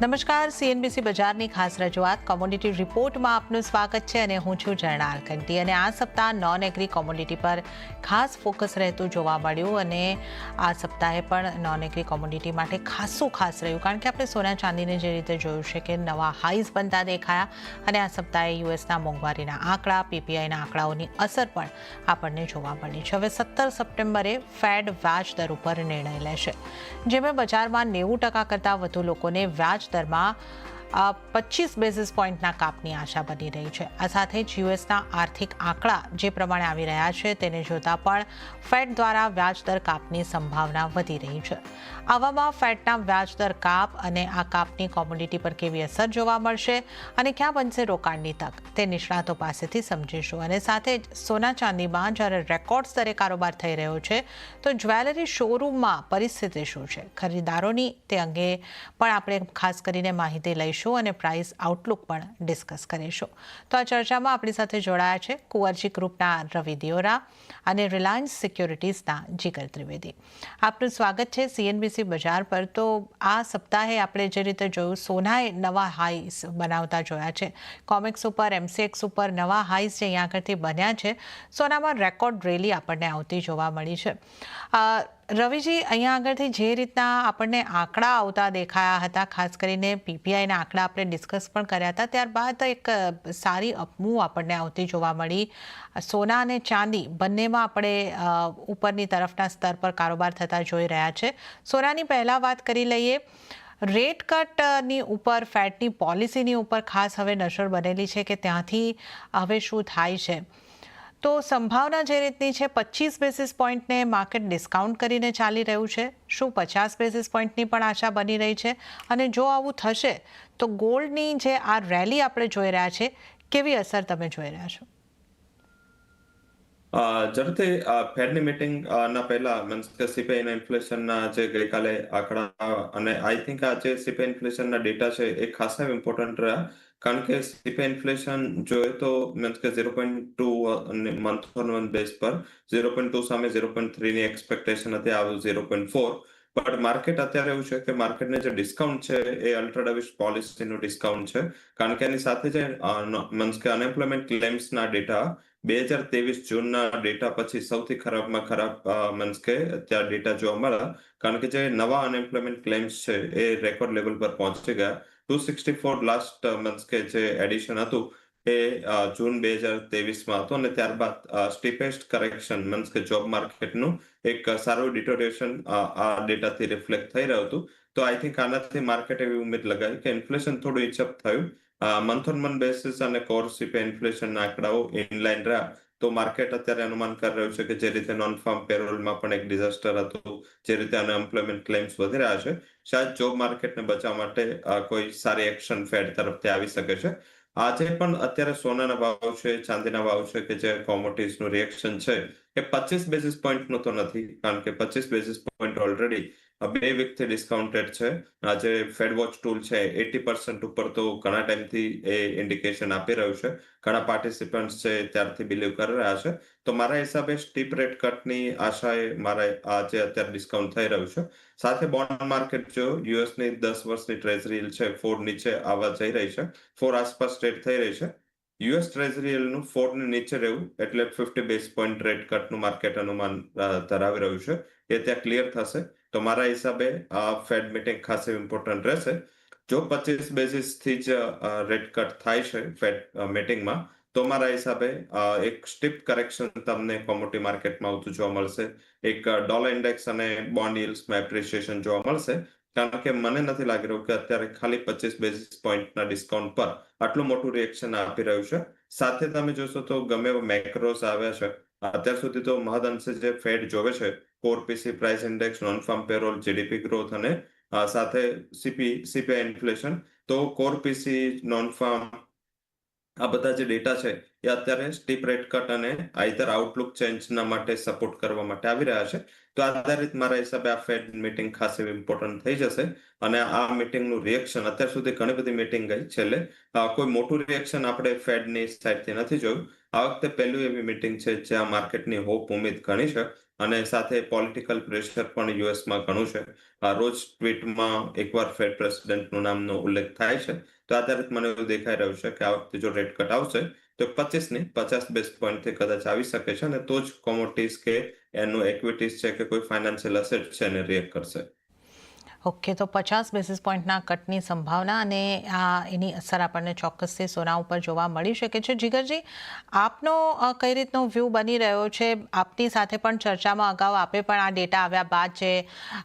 નમસ્કાર સીએનબીસી બજારની ખાસ રજૂઆત. કોમોડિટી રિપોર્ટમાં આપનું સ્વાગત છે અને હું છું જરણા આરકંટી અને આ સપ્તાહ નોન એગ્રી કોમોડિટી પર ખાસ ફોકસ રહેતું જોવા મળ્યું અને આ સપ્તાહે પણ નોન એગ્રી કોમોડિટી માટે ખાસું ખાસ રહ્યું. કારણ કે આપણે સોના ચાંદીને જે રીતે જોયું છે કે નવા હાઈઝ બનતા દેખાયા અને આ સપ્તાહે યુએસના મોંઘવારીના આંકડા, પીપીઆઈના આંકડાઓની અસર પણ આપણને જોવા મળી છે. હવે સત્તર સપ્ટેમ્બરે ફેડ વ્યાજ દર ઉપર નિર્ણય લેશે, જેમાં બજારમાં નેવું ટકા કરતાં વધુ લોકોને વ્યાજ દરમાં પચીસ બેઝિસ પોઈન્ટના કાપની આશા બની રહી છે. આ સાથે જ યુએસના આર્થિક આંકડા જે પ્રમાણે આવી રહ્યા છે તેને જોતા પણ ફેડ દ્વારા વ્યાજ દર કાપની સંભાવના વધી રહી છે. આવામાં ફેટના વ્યાજ દર કાપ અને આ કાપની કોમ્યુનિટી પર કેવી અસર જોવા મળશે અને ક્યાં બનશે રોકાણની તક તે નિષ્ણાતો પાસેથી સમજીશું. અને સાથે જ સોના ચાંદીમાં જ્યારે રેકોર્ડ સ્તરે કારોબાર થઈ રહ્યો છે, તો જ્વેલરી શોરૂમમાં પરિસ્થિતિ શું છે? ખરીદારોની તે અંગે પણ આપણે ખાસ કરીને માહિતી લઈશું અને પ્રાઇસ આઉટલુક પણ ડિસ્કસ કરીશું. તો આ ચર્ચામાં આપણી સાથે જોડાયા છે કુંવરજી ગ્રુપના રવિ દિયોરા અને રિલાયન્સ સિક્યોરિટીઝના જીગર ત્રિવેદી. આપનું સ્વાગત છે. સીએનબીસી બજાર પર તો આ સપ્તાહે આપણે જે રીતે જોયું, સોનાએ નવા હાઈસ બનાવતા જોયા છે. કોમિક્સ ઉપર એમસીએક્સ ઉપર નવા હાઈસ જે અહીંયા આગળથી બન્યા છે. સોનામાં રેકોર્ડ રેલી આપણને આવતી જોવા મળી છે. રવિજી, અહીંયા આગળથી જે રીતના આપણને આંકડા આવતા દેખાયા હતા, ખાસ કરીને પીપીઆઈના આંકડા આપણે ડિસ્કસ પણ કર્યા હતા, ત્યારબાદ એક સારી અપમૂવ આપણને આવતી જોવા મળી. સોના અને ચાંદી બંનેમાં આપણે ઉપરની તરફના સ્તર પર કારોબાર થતા જોઈ રહ્યા છે. સોનાની પહેલાં વાત કરી લઈએ. રેટ કટની ઉપર, ફેટની પોલિસીની ઉપર ખાસ હવે નશર બનેલી છે કે ત્યાંથી હવે શું થાય છે. તો સંભાવના જે રીતની છે પચીસ બેસિસ પોઈન્ટને માર્કેટ ડિસ્કાઉન્ટ કરીને ચાલી રહ્યું છે. શું પચાસ બેસિસ પોઈન્ટની પણ આશા બની રહી છે? અને જો આવું થશે, તો ગોલ્ડની જે આ રેલી આપણે જોઈ રહ્યા છે, કેવી અસર તમે જોઈ રહ્યા છો? અ, ફેડની મીટિંગ ના પહેલા મીન્સ કે સીપીઆઈ ના જે ગઈકાલે આંકડા અને આઈ થિંક આ જે સીપીઆઈ ઇન્ફ્લેશનના ડેટા છે એ ખાસા ઇમ્પોર્ટન્ટ રહ્યા. કારણ કે સીપીઆઈ ઇન્ફ્લેશન જોઈએ તો મીન્સ કે zero point two month on month base પર ઝીરો પોઈન્ટ ટુ સામે ઝીરો પોઈન્ટ થ્રીની એક્સપેક્ટેશન હતી આવ્યું zero point four but market અત્યારે એવું છે કે માર્કેટને જે ડિસ્કાઉન્ટ છે એ અલ્ટ્રાડવિશ પોલિસીનું ડિસ્કાઉન્ટ છે. કારણ કે એની સાથે જે મીન્સ કે અનએમ્પ્લોયમેન્ટ ક્લેમ્સના ડેટા બે હજાર ત્રેવીસ જૂનના ડેટા પછી સૌથી ખરાબમાં ખરાબ મીન્સ કે ત્યાં ડેટા જોવા મળ્યા. કારણ કે જે નવા અનએમ્પ્લોયમેન્ટ ક્લેમ્સ છે એ રેકોર્ડ લેવલ પર પહોંચી ગયા. Two sixty four last means કે જે એડિશન હતું એ જૂન બે હજાર ત્રેવીસમાં હતું. અને ત્યારબાદ સ્ટીપેસ્ટ કરેક્શન મીન્સ કે જોબ માર્કેટનું એક સારું ડિટોરેશન આ ડેટાથી રિફ્લેક્ટ થઈ રહ્યું હતું. તો આઈ થિંક આનાથી માર્કેટ એવી ઉમેદ લગાવી કે ઇન્ફ્લેશન થોડું ઇચઅપ થયું. મંથ ઓન મંથ બેસિસ અને કોર સીપે ઇન્ફ્લેશનના આંકડાઓ ઇનલાઇન રહ્યા. તો માર્કેટ અત્યારે અનુમાન કરી રહ્યું છે કે જે રીતે નોન ફાર્મ પેરોલમાં પણ એક ડિઝાસ્ટર હતું, જે રીતે અનએમ્પ્લોયમેન્ટ ક્લેમ્સ વધી રહ્યા છે. શાયદ જોબ માર્કેટને બચાવવા માટે કોઈ સારી એક્શન ફેડ તરફથી આવી શકે છે. આજે પણ અત્યારે સોનાના ભાવ છે, ચાંદીના ભાવ છે કે જે કોમોડિટીઝનું રિએક્શન છે, એ પચીસ બેસિસ પોઈન્ટનું તો નથી, કારણ કે પચીસ બેસિસ પોઈન્ટ ઓલરેડી બે વીકથી ડિસ્કાઉન્ટેડ છે. આજે ફેડ વોચ ટૂલ છે, એટી પર્સન્ટ ઉપર તો ઘણા ટાઈમથી એ ઇન્ડિકેશન આપી રહ્યું છે. ઘણા પાર્ટિસિપન્ટ છે, ત્યારથી બિલીવ કરી રહ્યા છે. તો મારા હિસાબે સ્ટીપ રેટ કટની આશાએ મારે આજે અત્યારે ડિસ્કાઉન્ટ થઈ રહ્યું છે. સાથે બોન્ડ માર્કેટ જો યુએસની દસ વર્ષની ટ્રેઝરી છે ફોર નીચે આવવા જઈ રહી છે. ફોર આસપાસ ટ્રેડ થઈ રહી છે. યુએસ ટ્રેઝરી નું ફોર નીચે રહેવું એટલે ફિફ્ટી બેઝ પોઈન્ટ રેટ કટનું માર્કેટ અનુમાન ધરાવી રહ્યું છે. એ ત્યાં ક્લિયર થશે. તો મારા હિસાબે આ ફેડ મિટિંગ ખાસ ઇમ્પોર્ટન્ટ રહેશે. જો પચીસ બેઝિસથી જ રેટ કટ થાય છે ફેડ મિટિંગમાં તો મારા હિસાબે એક સ્ટીપ કરેક્શન તમને કોમોડિટી માર્કેટમાં આવતું જોવા મળશે. એક ડોલર ઇન્ડેક્સ અને બોન્ડ yieldsમાં એપ્રિસિએશન જોવા મળશે. કારણ કે મને નથી લાગી રહ્યું કે અત્યારે ખાલી પચીસ બેઝિસ પોઈન્ટના ડિસ્કાઉન્ટ પર આટલું મોટું રિએક્શન આપી રહ્યું છે. સાથે તમે જોશો તો ગમે એવો મેક્રોસ આવ્યા છે. અત્યાર સુધી તો મહદઅંશે જે ફેડ જોવે છે core PCE price index non farm payroll GDP growth અને સાથે સીપી સીપીઆઈ ઇન્ફ્લેશન તો કોર પીસી નોન ફાર્મ આ બધા જે ડેટા છે, એ અત્યારે સ્ટીપ રેટ કટ અને આઈધર આઉટલુક ચેન્જના માટે સપોર્ટ કરવા માટે આવી રહ્યા છે. તો આધારિત મારા હિસાબે આ ફેડ મિટિંગ ખાસ એવી ઇમ્પોર્ટન્ટ થઈ જશે અને આ મિટિંગનું રિએક્શન અત્યાર સુધી ઘણી બધી મિટિંગ ગઈ છેલ્લે. કોઈ મોટું રિએક્શન આપણે ફેડની સાઈડથી નથી જોયું. આ વખતે પહેલું એવી મિટિંગ છે જ્યાં માર્કેટની હોપ, ઉમેદ ઘણી છે અને સાથે પોલિટિકલ પ્રેશર પણ યુએસમાં ઘણું છે. રોજ ટ્વીટમાં એકવાર ફેડ પ્રેસિડેન્ટનું નામનો ઉલ્લેખ થાય છે. તો આધારિત મને એવું દેખાઈ રહ્યું છે કે આ વખતે જો રેટ કટ આવશે, તો પચીસની પચાસ બેઝ પોઈન્ટથી કદાચ આવી શકે છે અને તો જ કોમોડિટીઝ કે એનું એક્વિટીસ છે કે કોઈ ફાઇનાન્શિયલ અસેટ છે એને રિએક્ટ કરશે. ઓકે તો પચાસ બેસિસ પોઈન્ટના કટની સંભાવના અને આ એની અસર આપણને ચોક્કસથી સોના ઉપર જોવા મળી શકે છે. જીગરજી, આપનો કઈ રીતનો વ્યૂ બની રહ્યો છે? આપની સાથે પણ ચર્ચામાં અગાઉ આપે પણ આ ડેટા આવ્યા બાદ જે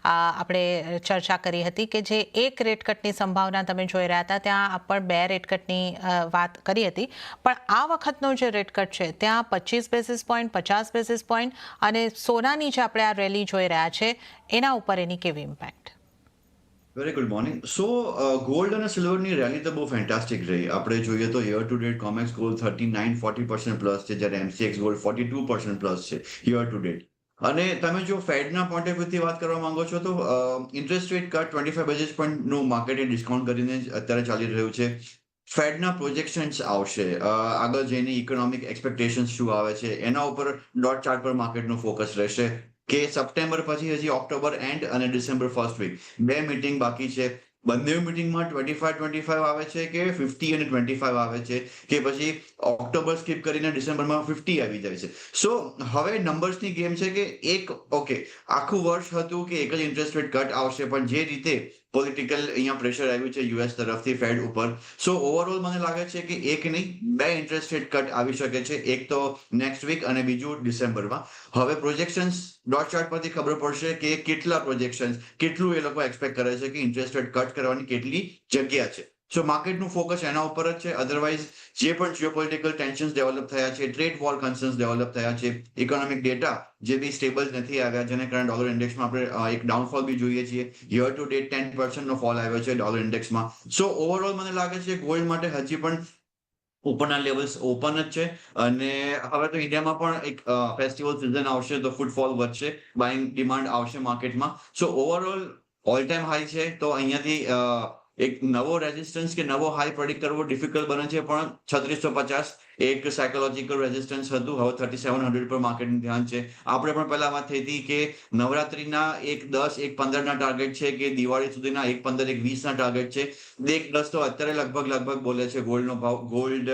આપણે ચર્ચા કરી હતી કે જે એક રેટ કટની સંભાવના તમે જોઈ રહ્યા હતા, ત્યાં પણ બે રેટ કટની વાત કરી હતી. પણ આ વખતનો જે રેટ કટ છે, ત્યાં પચીસ બેસિસ પોઈન્ટ પચાસ બેસિસ પોઈન્ટ અને સોનાની જે આપણે આ રેલી જોઈ રહ્યા છે, એના ઉપર એની કેવી impact very good morning so gold અને સિલ્વરની રેલી તો બહુ ફેન્ટાસ્ટિક રહી. આપણે જોઈએ તો year to date Comex gold thirty nine forty percent plus છે, જ્યારે MCX gold forty two percent plus છે યર ટુ ડેટ અને તમે જો ફેડના પોઈન્ટ ઓફ વ્યૂથી વાત કરવા માંગો છો તો interest rate cut twenty five basis પોઈન્ટનું માર્કેટે ડિસ્કાઉન્ટ કરીને અત્યારે ચાલી રહ્યું છે. ફેડના પ્રોજેક્શન્સ આવશે. આગળ જઈને ઇકોનોમિક એક્સપેક્ટેશન્સ શું આવે છે, એના ઉપર ડોટ ચાર્ટ પર માર્કેટનું ફોકસ રહેશે. કે સપ્ટેમ્બર પછી હજી ઓક્ટોબર એન્ડ અને ડિસેમ્બર ફર્સ્ટ વીક બે મીટિંગ બાકી છે. બંને મીટિંગમાં ટ્વેન્ટી ફાઈવ ટ્વેન્ટી ફાઈવ આવે છે કે ફિફ્ટી અને ટ્વેન્ટી ફાઈવ આવે છે કે પછી ઓક્ટોબર સ્કીપ કરીને ડિસેમ્બરમાં ફિફ્ટી આવી જાય છે. સો હવે નંબર્સની ગેમ છે કે એક ઓકે આખું વર્ષ હતું કે એક જ ઇન્ટરેસ્ટ રેટ કટ આવશે, પણ જે રીતે પોલિટિકલ અહીંયા પ્રેશર આવ્યું છે યુએસ તરફથી ફેડ ઉપર. સો ઓવરઓલ મને લાગે છે કે એક નહીં, બે ઇન્ટરેસ્ટ રેટ કટ આવી શકે છે. એક તો નેક્સ્ટ વીક અને બીજું ડિસેમ્બરમાં. હવે પ્રોજેક્શન્સ ડોટ ચાર્ટ પરથી ખબર પડશે કે કેટલા પ્રોજેક્શન્સ કેટલું એ લોકો એક્સપેક્ટ કરે છે કે ઇન્ટરેસ્ટ રેટ કટ કરવાની કેટલી જગ્યા છે. સો માર્કેટનું ફોકસ એના ઉપર જ છે. અધરવાઇઝ જે પણ જીઓપોલિટિકલ ટેન્શન્સ ડેવલપ થયા છે ટ્રેડ વોર કન્સર્ન્સ ડેવલપ થયા છે ઇકોનોમિક ડેટા જે બી સ્ટેબલ નથી આવ્યા, જેને કારણે ડોલર ઇન્ડેક્સમાં આપણે એક ડાઉનફોલ બી જોઈએ છીએ. યર ટુ ડેટ ટેન પર્સન્ટનો ફોલ આવ્યો છે ડોલર ઇન્ડેક્સમાં સો ઓવરઓલ મને લાગે છે ગોલ્ડ માટે હજી પણ ઉપરના લેવલ્સ ઓપન જ છે અને હવે તો ઇન્ડિયામાં પણ એક ફેસ્ટિવલ સિઝન આવશે તો ફૂટફોલ વધશે બાઇંગ ડિમાન્ડ આવશે માર્કેટમાં so overall all time high છે તો અહીંયાથી એક નવો રેઝિસ્ટન્સ કે નવો હાઈ પ્રેડિક્ટ કરવો ડિફિકલ્ટ બને છે, પણ છત્રીસો પચાસ એક સાયકોલોજીકલ રેઝિસ્ટન્સ હતું. હવે થર્ટી સેવન હંડ્રેડ પર માર્કેટનું ધ્યાન છે. આપણે પણ પહેલા વાત થઈ હતી કે નવરાત્રીના એક દસ, એક પંદરના ટાર્ગેટ છે કે દિવાળી સુધીના એક પંદર, એક વીસના ટાર્ગેટ છે. એક દસ તો અત્યારે લગભગ લગભગ બોલે છે ગોલ્ડનો ભાવ ગોલ્ડ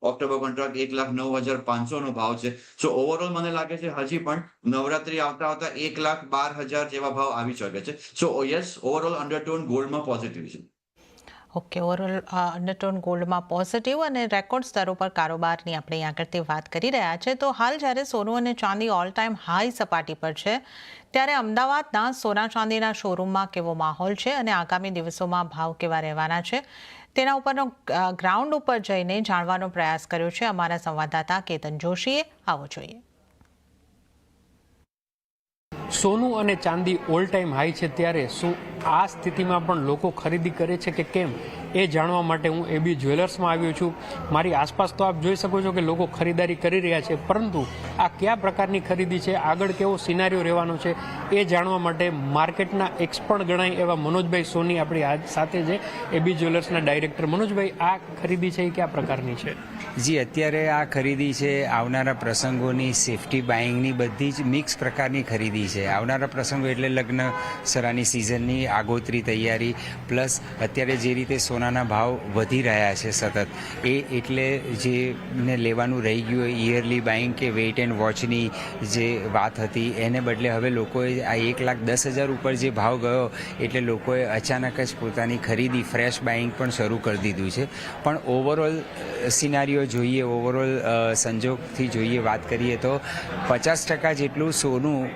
ઓક્ટોબર કોન્ટ્રાક્ટ એક લાખ નવ હજાર પાંચસો નો ભાવ છે. સો ઓવરઓલ મને લાગે છે હજી પણ નવરાત્રી આવતા આવતા એક લાખ બાર હજાર જેવા ભાવ આવી શકે છે. સો યસ ઓવરઓલ અંડરટોન ગોલ્ડમાં પોઝિટિવ છે. ઓકે ઓવરઓલ અંડરટોન ગોલ્ડમાં પોઝિટિવ અને રેકોર્ડ સ્તરો પર કારોબારની આપણે આગળથી વાત કરી રહ્યા છે. તો હાલ જ્યારે સોનું અને ચાંદી ઓલ ટાઈમ હાઈ સપાટી પર છે, ત્યારે અમદાવાદના સોના ચાંદીના શોરૂમમાં કેવો માહોલ છે અને આગામી દિવસોમાં ભાવ કેવા રહેવાના છે, તેના ઉપરનો ગ્રાઉન્ડ ઉપર જઈને જાણવાનો પ્રયાસ કર્યો છે અમારા સંવાદદાતા કેતન જોશીએ. આવો જોઈએ. સોનું અને ચાંદી ઓલ ટાઈમ હાઈ છે, ત્યારે શું આ સ્થિતિમાં પણ લોકો ખરીદી કરે છે કે કેમ? એ જાણવા માટે હું એબી જ્વેલર્સમાં આવ્યો છું. મારી આસપાસ તો આપ જોઈ શકો છો કે લોકો ખરીદારી કરી રહ્યા છે, પરંતુ આ કયા પ્રકારની ખરીદી છે, આગળ કેવો સિનારીઓ રહેવાનો છે, એ જાણવા માટે માર્કેટના એક્સપર્ટ ગણાય એવા મનોજભાઈ સોની આપણી સાથે છે. એબી જ્વેલર્સના ડાયરેક્ટર મનોજભાઈ, આ ખરીદી છે એ કયા પ્રકારની છે? જી, અત્યારે આ ખરીદી છે આવનારા પ્રસંગોની સેફટી બાઇંગની બધી જ મિક્સ પ્રકારની ખરીદી છે. આવનારા પ્રસંગો એટલે લગ્ન, સરાની સિઝનની આગોતરી તૈયારી પ્લસ અત્યારે જે રીતે સોનાના ભાવ વધી રહ્યા છે સતત. એ એટલે જે ને લેવાનું રહી ગયું ઇયરલી બાઇંગ કે વેઇટ એન્ડ વોચની જે વાત હતી, એને બદલે હવે લોકોએ આ એક લાખ દસ હજાર ઉપર જે ભાવ ગયો એટલે લોકોએ અચાનક જ પોતાની ખરીદી, ફ્રેશ બાઇંગ પણ શરૂ કરી દીધું છે. પણ ઓવરઓલ સિનારીઓ જોઈએ, ઓવરઓલ સંજોગથી જોઈએ વાત કરીએ તો પચાસ ટકા જેટલું સોનું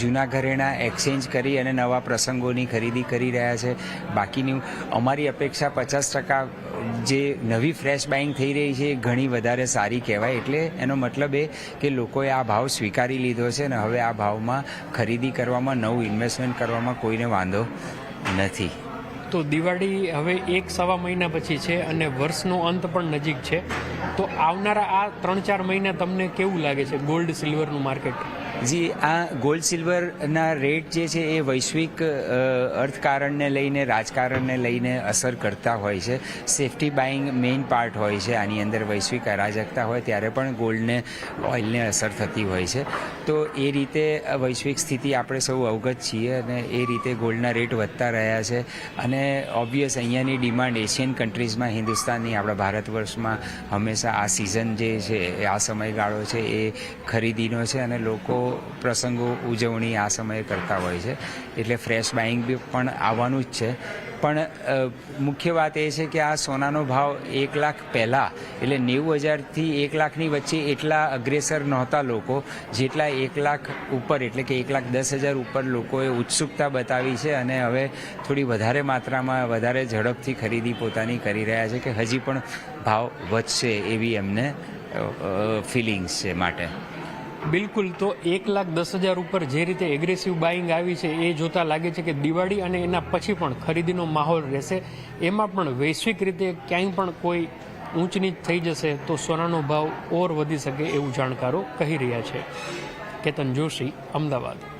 જૂના ઘરેણા એક્સચેન્જ કરી અને નવા પ્રસંગોની ખરીદી કરી રહ્યા છે. બાકીની અમારી અપેક્ષા પચાસ ટકા જે નવી ફ્રેશ બાઇંગ થઈ રહી છે એ ઘણી વધારે સારી કહેવાય. એટલે એનો મતલબ એ કે લોકોએ આ ભાવ સ્વીકારી લીધો છે ને હવે આ ભાવમાં ખરીદી કરવામાં, નવું ઇન્વેસ્ટમેન્ટ કરવામાં કોઈને વાંધો નથી. તો દિવાળી હવે એક સવા મહિના પછી છે અને વર્ષનો અંત પણ નજીક છે. તો આવનારા આ ત્રણ ચાર મહિના તમને કેવું લાગે છે? ગોલ્ડ સિલ્વરનું માર્કેટ જી, આ ગોલ્ડ સિલ્વરના રેટ જે છે એ વૈશ્વિક અર્થકારણને લઈને, રાજકારણને લઈને અસર કરતા હોય છે. સેફટી બાઇંગ મેઇન પાર્ટ હોય છે. આની અંદર વૈશ્વિક અરાજકતા હોય ત્યારે પણ ગોલ્ડને ઓઇલને અસર થતી હોય છે. તો એ રીતે વૈશ્વિક સ્થિતિ આપણે સૌ અવગત છીએ અને એ રીતે ગોલ્ડના રેટ વધતા રહ્યા છે. અને ઓબ્વિયસ અહીંયાની ડિમાન્ડ એશિયન કન્ટ્રીઝમાં હિન્દુસ્તાનની આપણા ભારત વર્ષમાં હંમેશા આ સિઝન જે છે, આ સમયગાળો છે, એ ખરીદીનો છે અને લોકો પ્રસંગો ઉજવણી આ સમયે કરતા હોય છે. એટલે ફ્રેશ બાઇંગ બી પણ આવવાનું જ છે. પણ મુખ્ય વાત એ છે કે આ સોનાનો ભાવ એક લાખ પહેલાં એટલે નેવું હજારથી એક લાખની વચ્ચે એટલા અગ્રેસર નહોતા લોકો જેટલા એક લાખ ઉપર એટલે કે એક લાખ દસ હજાર ઉપર લોકોએ ઉત્સુકતા બતાવી છે અને હવે થોડી વધારે માત્રામાં વધારે ઝડપથી ખરીદી પોતાની કરી રહ્યા છે કે હજી પણ ભાવ વધશે એવી એમને ફિલિંગ્સ છે માટે. બિલકુલ, તો એક લાખ દસ હજાર ઉપર જે રીતે એગ્રેસિવ બાઇંગ આવી છે, એ જોતા લાગે છે કે દિવાળી અને એના પછી પણ ખરીદીનો માહોલ રહેશે. એમાં પણ વૈશ્વિક રીતે ક્યાંય પણ કોઈ ઊંચ નીચ થઈ જશે તો સોનાનો ભાવ ઓર વધી શકે એવું જાણકારો કહી રહ્યા છે. કેતન જોશી, અમદાવાદ.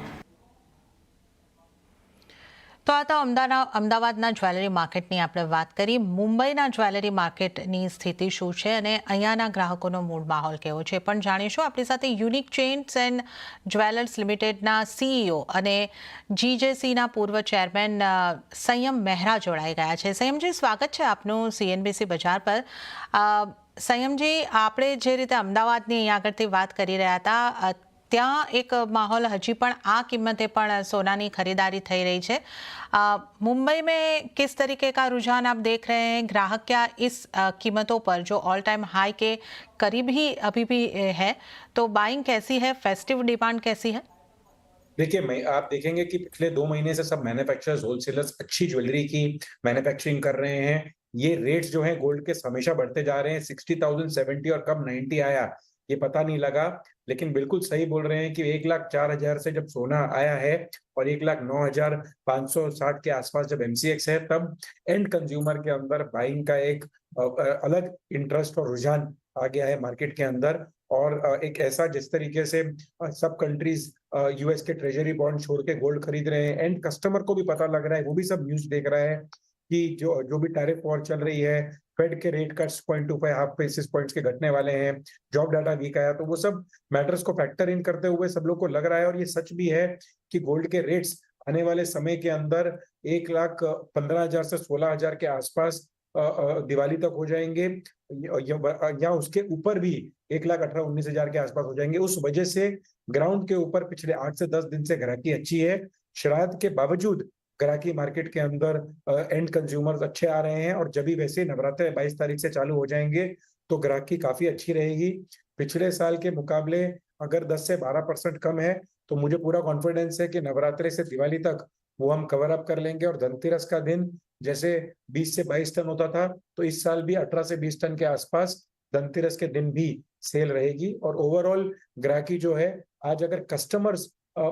તો આ તો અમદાવાદ અમદાવાદના જ્વેલરી માર્કેટની આપણે વાત કરી. મુંબઈના જ્વેલરી માર્કેટની સ્થિતિ શું છે અને અહીંયાના ગ્રાહકોનો મૂળ માહોલ કેવો છે પણ જાણીશું. આપણી સાથે યુનિક ચેન્સ એન્ડ જ્વેલર્સ લિમિટેડના સીઈઓ અને જીજેસીના પૂર્વ ચેરમેન સંયમ મહેરા જોડાઈ ગયા છે. સંયમજી, સ્વાગત છે આપનું સીએનબીસી બજાર પર. સંયમજી, આપણે જે રીતે અમદાવાદની અહીંયા આગળથી વાત કરી રહ્યા હતા ત્યાં એક माहौल हजी पण आ कीमतें पण सोना की खरीदारी થઈ રહી છે अ, मुंबई में किस तरीके का रुझान आप देख रहे हैं ग्राहक क्या इस अ, कीमतों पर जो ऑल टाइम हाई के करीब ही अभी भी अ, है तो बाइंग कैसी है फेस्टिव डिमांड कैसी है देखिए मैं आप देखेंगे कि पिछले दो महीने से सब मैन्युफैक्चरर्स होलसेलर्स अच्छी ज्वेलरी की मैन्युफैक्चरिंग कर रहे हैं ये रेट्स जो हैं गोल्ड के हमेशा बढ़ते जा रहे हैं सिक्सटी थाउजेंड सेवेंटी और कब नाइन्टी आया ये पता नहीं लगा, लेकिन बिल्कुल सही बोल रहे हैं कि एक लाख चार हज़ार से जब सोना आया है और एक लाख नौ हज़ार पाँच सौ साठ के आसपास जब एमसीएक्स है, तब एंड कंज्यूमर के अंदर बाइंग का एक अलग इंटरेस्ट और रुझान आ गया है मार्केट के अंदर। और एक ऐसा जिस तरीके से सब कंट्रीज़ यूएस के ट्रेजरी बॉन्ड छोड़ के गोल्ड खरीद रहे हैं एंड कस्टमर को भी पता लग रहा है, वो भी सब न्यूज़ देख रहा है कि जो जो भी टैरिफ वॉर चल रही है फेड के rate cuts point two five half basis points के घटने वाले हैं जॉब डाटा वीक आया तो वो सब मैटर्स को फैक्टर इन करते हुए सब लोग को लग रहा है, और ये सच भी है कि गोल्ड के रेट्स आने वाले समय के अंदर एक लाख पंद्रह हज़ार से सोलह हज़ार के आसपास दिवाली तक हो जाएँगे, या- उसके ऊपर भी एक लाख अठारह, उन्नीस हज़ार के आसपास हो जाएँगे। उस वजह से ग्राउंड के ऊपर पिछले आठ से दस दिन से ग्राहकी अच्छी है। श्राद्ध के बावजूद ग्राहकी मार्केट के अंदर एंड कंज्यूमर्स अच्छे आ रहे हैं और जब भी वैसे नवरात्र बाईस तारीख से चालू हो जाएँगे तो ग्राहकी काफ़ी अच्छी रहेगी। पिछले साल के मुकाबले अगर 10 से 12 परसेंट कम है तो मुझे पूरा कॉन्फिडेंस है कि नवरात्रि से दिवाली तक वो हम कवर अप कर लेंगे और धनतेरस का दिन जैसे 20 से 22 टन होता था तो इस साल भी 18 से 20 टन के आसपास धनतेरस के दिन भी सेल रहेगी। और ओवरऑल ग्राहकी जो है, आज अगर कस्टमर्स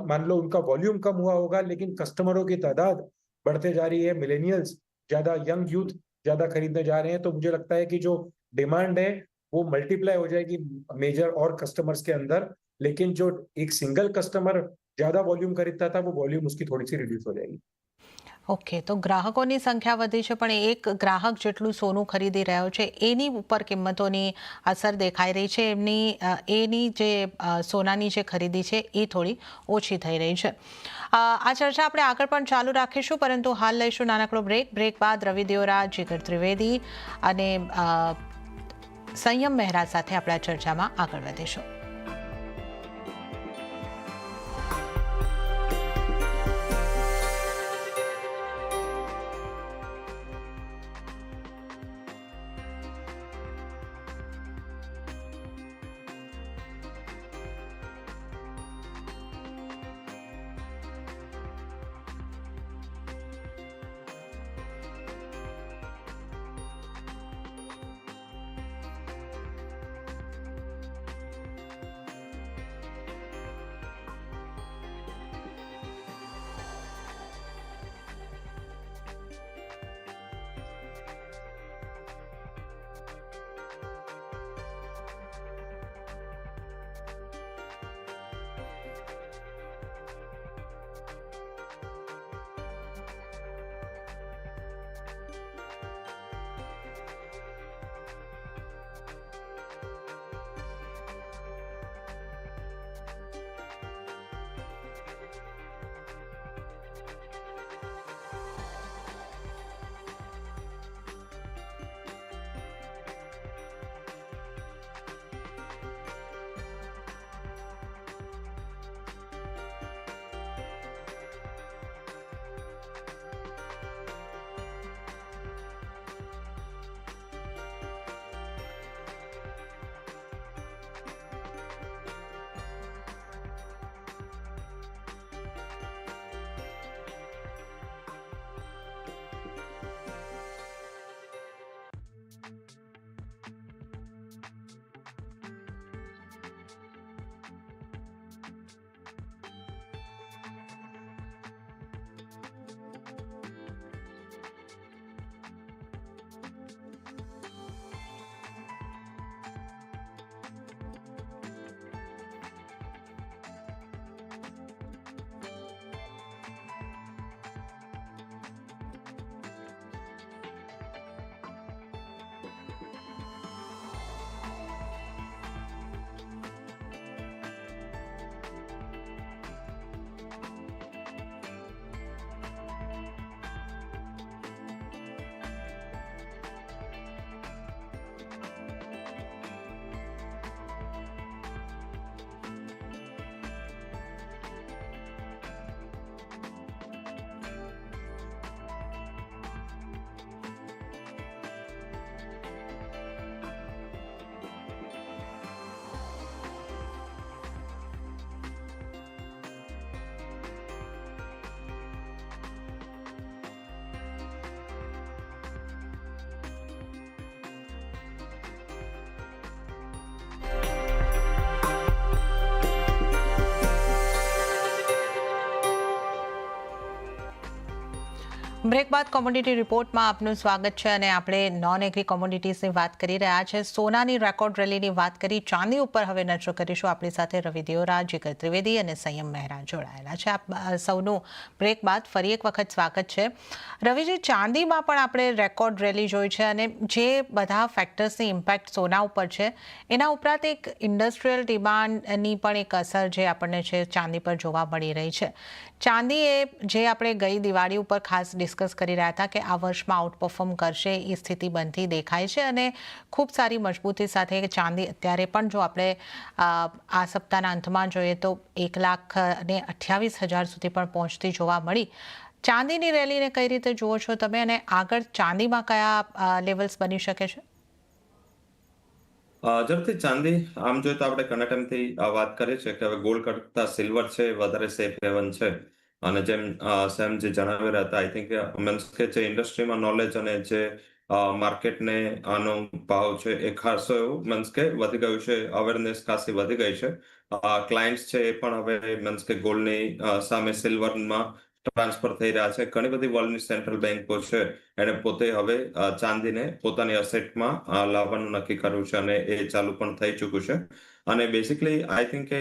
मान लो उनका वॉल्यूम कम हुआ होगा, लेकिन कस्टमरों की तादाद बढ़ते जा रही है मिलेनियल्स ज़्यादा यंग यूथ ज़्यादा खरीदने जा रहे हैं तो मुझे लगता है कि जो डिमांड है, वो मल्टीप्लाई हो जाएगी मेजर और कस्टमर्स के अंदर, लेकिन जो एक सिंगल कस्टमर ज़्यादा वॉल्यूम खरीदता था, वो वॉल्यूम उसकी थोड़ी सी रिड्यूस हो जाएगी। ઓકે, તો ગ્રાહકોની સંખ્યા વધી છે, પણ એક ગ્રાહક જેટલું સોનું ખરીદી રહ્યો છે, એની ઉપર કિંમતોની અસર દેખાઈ રહી છે. એમની એની જે સોનાની જે ખરીદી છે, એ થોડી ઓછી થઈ રહી છે. આ ચર્ચા આપણે આગળ પણ ચાલુ રાખીશું, પરંતુ હાલ લઈશું નાનકડો બ્રેક. બ્રેક બાદ રવિ દેવરા, જીગર ત્રિવેદી અને સંયમ મહેરા સાથે આપણે આ ચર્ચામાં આગળ વધીશું. બ્રેક બાદ કોમોડિટી રિપોર્ટમાં આપનું સ્વાગત છે અને આપણે નોન એગ્રી કોમોડિટીઝની વાત કરી રહ્યા છે. સોનાની રેકોર્ડ રેલીની વાત કરી. ચાંદી ઉપર હવે નજર કરીશું. આપણી સાથે રવિ દેઓરા જીગર ત્રિવેદી અને સંયમ મહેરા જોડાયેલા છે. આપ સૌનું બ્રેક બાદ ફરી એક વખત સ્વાગત છે. રવિજી, ચાંદીમાં પણ આપણે રેકોર્ડ રેલી જોઈ છે અને જે બધા ફેક્ટર્સની ઇમ્પેક્ટ સોના ઉપર છે, એના ઉપરાંત એક ઇન્ડસ્ટ્રીયલ ડિમાન્ડની પણ એક અસર જે આપણને છે, ચાંદી પર જોવા મળી રહી છે. ચાંદી એ જે આપણે ગઈ દિવાળી ઉપર ખાસ ડિસ્કસ કરી રહ્યા હતા કે આ વર્ષમાં આઉટ પરફોર્મ કરશે, એ સ્થિતિ બનતી દેખાય છે અને ખૂબ સારી મજબૂતી સાથે ચાંદી અત્યારે પણ જો આપણે આ સપ્તાહના અંતમાં જોઈએ તો એક લાખ અને અઠ્યાવીસ હજાર સુધી પણ પહોંચતી જોવા મળી. ચાંદીની રેલીને કઈ રીતે જુઓ છો તમે અને આગળ ચાંદીમાં કયા લેવલ્સ બની શકે છે? ઝડપથી ચાંદી, આમ જોઈએ તો આપણે ટાઈમથી વાત કરીએ છીએ કે હવે ગોલ્ડ કરતા સિલ્વર છે, વધારે સેફ હેવન છે. અને જેમ સેમ જે જણાવી રહ્યા હતા આઈ થિંક મીન્સ કે જે ઇન્ડસ્ટ્રીમાં નોલેજ અને જે માર્કેટને આનો ભાવ છે એ ખાસો એવું મીન્સ કે વધી ગયું છે અવેરનેસ ખાસી વધી ગઈ છે. ક્લાયન્ટ્સ છે એ પણ હવે મીન્સ કે ગોલ્ડની સામે સિલ્વરમાં ટ્રાન્સફર થઈ રહ્યા છે. ઘણી બધી વર્લ્ડની સેન્ટ્રલ બેન્કો છે એને પોતે હવે ચાંદીને પોતાની અસેટમાં લાવવાનું નક્કી કર્યું છે અને એ ચાલુ પણ થઈ ચૂક્યું છે. અને બેસિકલી આઈ થિંક કે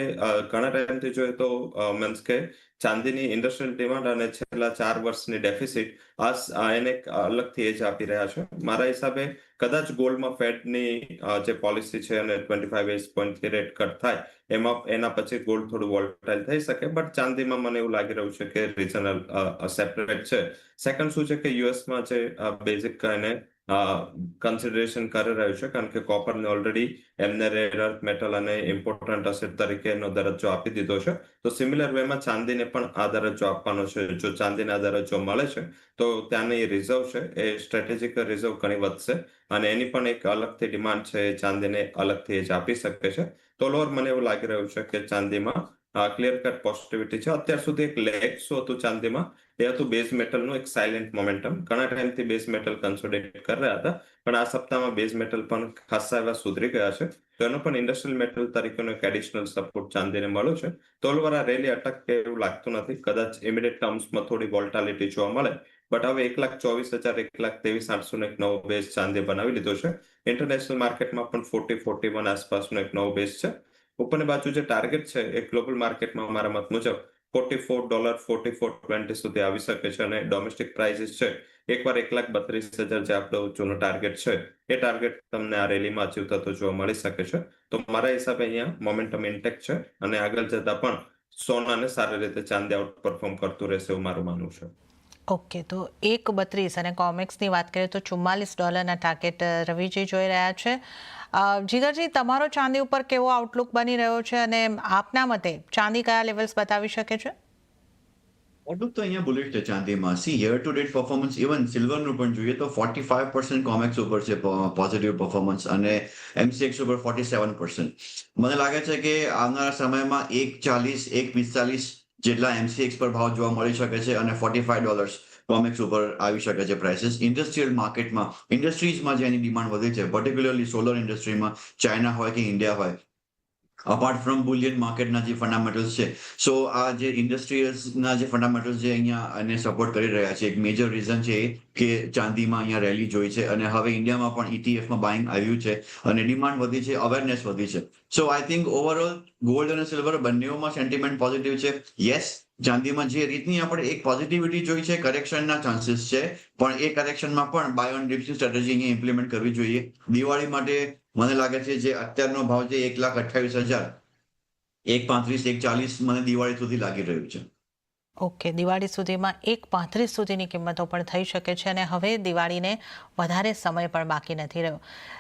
ઘણા ટાઈમથી જોઈએ તો મીન્સ કે ચાંદીની ઇન્ડસ્ટ્રીયલ ડિમાન્ડ અને છેલ્લા ચાર વર્ષની ડેફિસિટ આ એને અલગથી એજ આપી રહ્યા છે. મારા હિસાબે કદાચ ગોલ્ડમાં ફેડની જે પોલિસી છે અને ટ્વેન્ટી ફાઈવ બેઝ પોઈન્ટથી રેટ કટ થાય, એમાં, એના પછી ગોલ્ડ થોડું વોલ્ટાઇલ થઈ શકે બટ ચાંદીમાં મને એવું લાગી રહ્યું છે કે રિજનલ સેપરેટ છે. સેકન્ડ શું છે કે યુએસમાં જે બેઝિક એને કન્સિડરેશન કરી રહ્યું છે, કારણ કે કોપરને ઓલરેડી એમને રેડ અર્થ મેટલ અને ઇમ્પોર્ટન્ટ અસેટ તરીકેનો દરજ્જો આપી દીધો છે. તો સિમિલર વેમાં ચાંદીને પણ આ દરજ્જો આપવાનો છે. જો ચાંદીને દરજ્જો મળે છે, તો ત્યાંની રિઝર્વ છે, એ સ્ટ્રેટેજિક રિઝર્વ ઘણી વધશે અને એની પણ એક અલગથી ડિમાન્ડ છે ચાંદીને અલગથી જ આપી શકે છે. તો લોર મને એવું લાગી રહ્યું છે કે ચાંદીમાં ક્લિયર કટ પોઝિટિવિટી છે. અત્યાર સુધી એક લેગ શું હતું ચાંદીમાં. એ હતું બેઝ મેટલનું એક સાયલેન્ટ મોમેન્ટમ ઘણા ટાઈમથી બેઝ મેટલ કન્સોલિડેટ કરી રહ્યા હતા. પણ આ સપ્તાહમાં બેઝ મેટલ પણ ખાસા એવા સુધરી ગયા છે. તો પણ ઇન્ડસ્ટ્રીયલ મેટલ તરીકેનો એક એડિશનલ સપોર્ટ ચાંદીને મળ્યો છે. તોલવાળા રેલી અટક એવું લાગતું નથી. કદાચ ઇમિડિયેટ ટર્મ્સમાં થોડી વોલ્ટાલિટી જોવા મળે. બટ હવે એક લાખ ચોવીસ હજાર, એક લાખ ત્રેવીસ આઠસો એક નવો બેઝ ચાંદી બનાવી લીધો છે. ઇન્ટરનેશનલ માર્કેટમાં પણ ફોર્ટી ફોર્ટી વન આસપાસનો એક નવો બેઝ છે. ઉપરની બાજુ જે ટાર્ગેટ છે એ ગ્લોબલ માર્કેટમાં મારા મત મુજબ forty four dollar forty four twenty સુધી આવી શકે છે અને ડોમેસ્ટિક પ્રાઇસીસ છે એકવાર એક લાખ બત્રીસ હજાર જે આપણો જૂનો ટાર્ગેટ છે એ ટાર્ગેટ તમને આ રેલીમાં અચીવ થતો જોવા મળી શકે છે. તો મારા હિસાબે અહીંયા મોમેન્ટમ ઇન્ટેક છે અને આગળ જતા પણ સોનાને સારી રીતે ચાંદી આઉટ પરફોર્મ કરતું રહેશે એવું મારું માનવું છે. ઓકે તો એક બત્રીસ અને કોમેક્સની વાત કરીએ તો ચુમ્માલીસ ડોલરના ટાર્ગેટ રવિજી જોઈ રહ્યા છે. જીગરજી, તમારો ચાંદી ઉપર કેવો આઉટલુક બની રહ્યો છે અને આપના મતે ચાંદી કયા લેવલ્સ બતાવી શકે છે? આઉટલુક તો અહીંયા બુલેટ છે ચાંદીમાં. See year to date performance even સિલ્વરનું પણ જોઈએ તો ફોર્ટી ફાઈવ પર્સન્ટ કોમેક્સ ઉપર છે પોઝિટિવ પરફોર્મન્સ અને એમસીએક્સ ઉપર ફોર્ટી સેવન પર્સન્ટ મને લાગે છે કે આવનારા સમયમાં એક ચાલીસ, એક પિસ્તાલીસ જેટલા એમસીએક્સ પર ભાવ જોવા મળી શકે છે અને ફોર્ટી ફાઈવ ડોલર્સ કોમેક્સ ઉપર આવી શકે છે પ્રાઇસીસ ઇન્ડસ્ટ્રીયલ માર્કેટમાં ઇન્ડસ્ટ્રીઝમાં જેની ડિમાન્ડ વધે છે પર્ટિક્યુલરલી સોલર ઇન્ડસ્ટ્રીમાં ચાઇના હોય કે ઇન્ડિયા હોય અપાર્ટ ફ્રોમ બુલિયન માર્કેટના જે ફંડામેન્ટલ્સ છે. સો આ જે ઇન્ડસ્ટ્રીયલ્સના જે ફંડામેન્ટલ્સ જે અહીંયા એને સપોર્ટ કરી રહ્યા છે, એક મેજર રીઝન છે કે ચાંદીમાં અહીંયા રેલી જોઈ છે અને હવે ઇન્ડિયામાં પણ E ઇટીએફમાં બાઇંગ આવ્યું છે અને ડિમાન્ડ વધી છે અવેરનેસ વધી છે. So I think overall gold અને સિલ્વર બંનેઓમાં સેન્ટિમેન્ટ પોઝિટિવ છે. યસ ચાંદીમાં જે રીતની આપણે એક પોઝિટિવિટી જોઈ છે કરેક્શનના ચાન્સીસ છે, પણ એ કરેક્શનમાં પણ બાય ઓન ડિપ્સની સ્ટ્રેટેજી અહીંયા ઇમ્પ્લિમેન્ટ કરવી જોઈએ. દિવાળી માટે મને લાગે છે જે અત્યારનો ભાવ છે, એક લાખ અઠ્યાવીસ હજાર. એક પાંત્રીસ, એક ચાલીસ મને દિવાળી સુધી લાગી રહ્યું છે. ઓકે દિવાળી સુધીમાં એક પાંત્રીસ સુધીની કિંમતો પણ થઈ શકે છે અને હવે दिवाळीने વધારે समय પણ બાકી નથી રહ્યો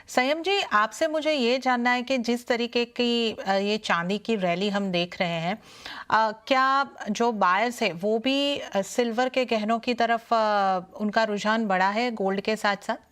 संयम जी आपसे मुझे ये जानना है कि जिस तरीके की अ, ये चांदी की रैली हम देख रहे हैं अ, क्या जो बायर्स है वो भी अ, सिल्वर के गहनों की तरफ अ, उनका रुझान बढ़ा है गोल्ड के साथ साथ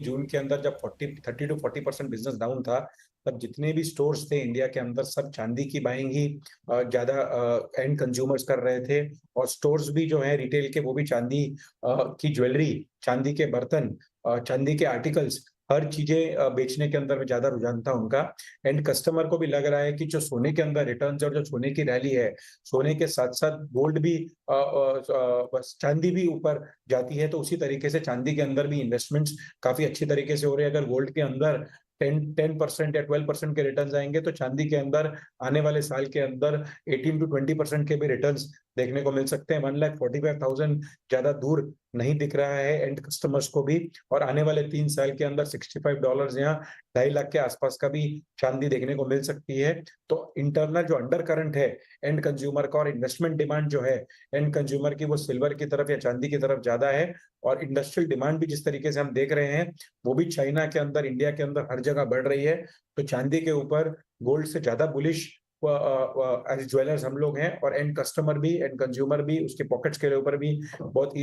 जून के अंदर जब forty thirty to forty percent business down था तब जितने भी स्टोर्स थे इंडिया के अंदर, सब चांदी की बाइंग ही ज़्यादा एंड कंज्यूमर्स कर रहे थे। और स्टोर्स भी जो है रिटेल के, वो भी चांदी की ज्वेलरी चांदी के बर्तन चांदी के आर्टिकल्स हर चीज़ें बेचने के अंदर ज़्यादा रुझान था उनका। एंड कस्टमर को भी लग रहा है कि जो सोने के अंदर रिटर्न्स और जो सोने की रैली है, सोने के साथ साथ गोल्ड भी चांदी भी ऊपर जाती है तो उसी तरीके से चांदी के अंदर भी इन्वेस्टमेंट्स काफ़ी अच्छी तरीके से हो रहे हैं। अगर गोल्ड के अंदर टेन टेन परसेंट या ट्वेल्व परसेंट के रिटर्न्स आएंगे तो चांदी के अंदर आने वाले साल के अंदर एटीन टू ट्वेंटी परसेंट के भी रिटर्न्स देखने को मिल सकते हैं। One lakh forty five thousand ज़्यादा दूर नहीं दिख रहा है एंड कस्टमर्स को भी। और आने वाले तीन साल के अंदर सिक्सटी फाइव डॉलर या ढाई लाख के आसपास का भी चांदी देखने को मिल सकती है। तो इंटरनल जो अंडर करंट है एंड कंज्यूमर का और इन्वेस्टमेंट डिमांड जो है एंड कंज्यूमर की वो सिल्वर की तरफ़ या चांदी की तरफ़ ज़्यादा है। और इंडस्ट्रियल डिमांड भी जिस तरीके से हम देख रहे हैं, वो भी चाइना के अंदर इंडिया के अंदर हर जगह बढ़ रही है। तो चांदी के ऊपर गोल्ड से ज़्यादा बुलिश एज ज्वेलर्स हम लोग हैं और एंड कस्टमर भी एंड कंज्यूमर भी, उसके पॉकेट्स के ऊपर भी बहुत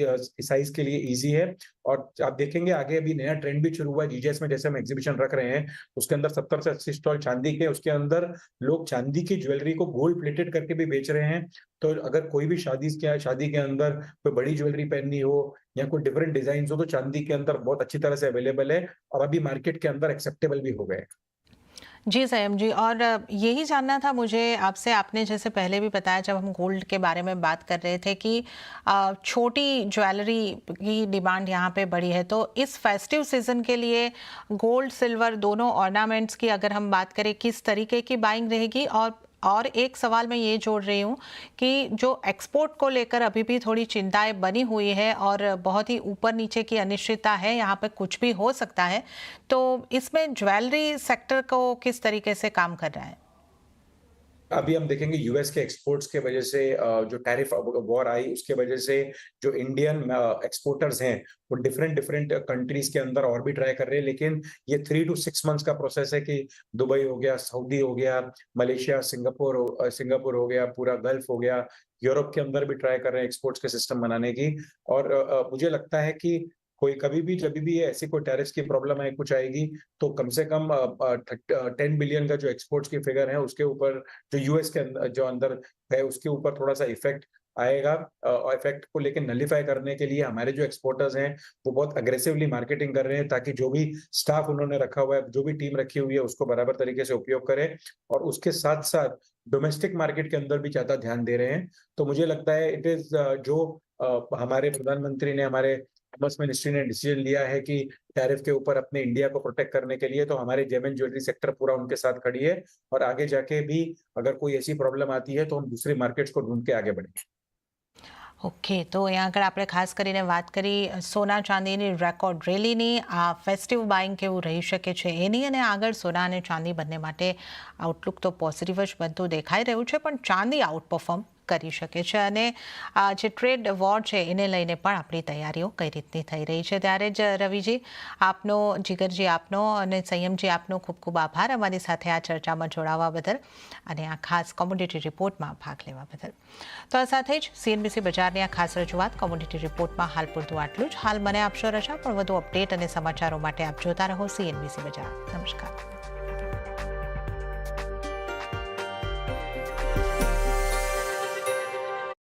साइज़ के लिए इजी है। और आप देखेंगे आगे अभी नया ट्रेंड भी शुरू हुआ है जीजेएस में जैसे हम एग्जीबिशन रख रहे हैं, उसके अंदर सत्तर से अस्सी स्टॉल चांदी के, उसके अंदर लोग चांदी की ज्वेलरी को गोल्ड प्लेटेड करके भी बेच रहे हैं। तो अगर कोई भी शादी के शादी के अंदर कोई बड़ी ज्वेलरी पहननी हो या कोई डिफरेंट डिज़ाइन हो तो चांदी के अंदर बहुत अच्छी तरह से अवेलेबल है और अभी मार्केट के अंदर एक्सेप्टेबल भी हो गए। जी संयम जी, और यही जानना था मुझे आपसे, आपने जैसे पहले भी बताया जब हम गोल्ड के बारे में बात कर रहे थे कि छोटी ज्वेलरी की डिमांड यहाँ पे बढ़ी है तो इस फेस्टिव सीज़न के लिए गोल्ड, सिल्वर दोनों ऑर्नामेंट्स की अगर हम बात करें, किस तरीके की बाइंग रहेगी और और एक सवाल मैं ये जोड़ रही हूँ कि जो एक्सपोर्ट को लेकर अभी भी थोड़ी चिंताएँ बनी हुई है और बहुत ही ऊपर नीचे की अनिश्चितता है, यहाँ पर कुछ भी हो सकता है तो इसमें ज्वेलरी सेक्टर को किस तरीके से काम कर रहा है? अभी हम देखेंगे यूएस के एक्सपोर्ट्स के वजह से जो टैरिफ वॉर आई, उसके वजह से जो इंडियन एक्सपोर्टर्स हैं, वो डिफरेंट डिफरेंट कंट्रीज़ के अंदर और भी ट्राई कर रहे हैं। लेकिन ये थ्री टू सिक्स मंथ्स का प्रोसेस है कि दुबई हो गया, सऊदी हो गया, मलेशिया, सिंगापुर सिंगापुर हो गया, पूरा गल्फ हो गया। यूरोप के अंदर भी ट्राई कर रहे हैं एक्सपोर्ट्स के सिस्टम बनाने की। और मुझे लगता है कि कोई कभी भी, जब भी ऐसी कोई टैरिफ्स की प्रॉब्लम आए, कुछ आएगी तो कम से कम टेन बिलियन का जो एक्सपोर्ट्स की फिगर है, उसके ऊपर, जो यूएस के अंदर जो अंदर है, उसके ऊपर थोड़ा सा इफ़ेक्ट आएगा और इफ़ेक्ट को लेकर नलीफाई करने के लिए हमारे जो एक्सपोर्टर्स हैं, वो बहुत अग्रेसिवली मार्केटिंग कर रहे हैं, ताकि जो भी स्टाफ उन्होंने रखा हुआ है, जो भी टीम रखी हुई है, उसको बराबर तरीके से उपयोग करें, और उसके साथ साथ डोमेस्टिक मार्केट के अंदर भी ज़्यादा ध्यान दे रहे हैं। तो मुझे लगता है इट इज़ जो हमारे प्रधानमंत्री ने, हमारे कॉमर्स मिनिस्ट्री ने डिसीजन लिया है कि टैरिफ के ऊपर अपने इंडिया को प्रोटेक्ट करने के लिए तो हमारे जेमन ज्वेलरी सेक्टर पूरा उनके साथ खड़ी है और आगे जाके भी अगर कोई ऐसी प्रॉब्लम आती है तो हम दूसरे मार्केट्स को ढूंढ के आगे बढ़ेंगे ઓકે તો અહીંયા આગળ આપણે ખાસ કરીને વાત કરી સોના ચાંદીની રેકોર્ડ રેલીની આ ફેસ્ટિવ બાઇંગ કેવું રહી શકે છે એની અને આગળ સોના અને ચાંદી બંને માટે આઉટલુક તો પોઝિટિવ જ બનતું દેખાઈ રહ્યું છે પણ ચાંદી આઉટ પરફોર્મ કરી શકે છે અને આ જે ટ્રેડ વોર છે એને લઈને પણ આપણી તૈયારીઓ કઈ રીતની થઈ રહી છે. ત્યારે જ રવિજી, આપનો, જીગરજી આપનો અને સંયમજી આપનો ખૂબ ખૂબ આભાર અમારી સાથે આ ચર્ચામાં જોડાવા બદલ અને આ ખાસ કોમ્યુનિટી રિપોર્ટમાં ભાગ લેવા બદલ. તો આ સાથે જ સીએનબીસી બજારની આ ખાસ રજૂઆત કોમ્યુનિટી રિપોર્ટમાં હાલ પૂરતું આટલું જ. હાલ મને આપશો રજા, પણ વધુ અપડેટ અને સમાચારો માટે આપ જોતા રહો સીએનબીસી બજાર. નમસ્કાર.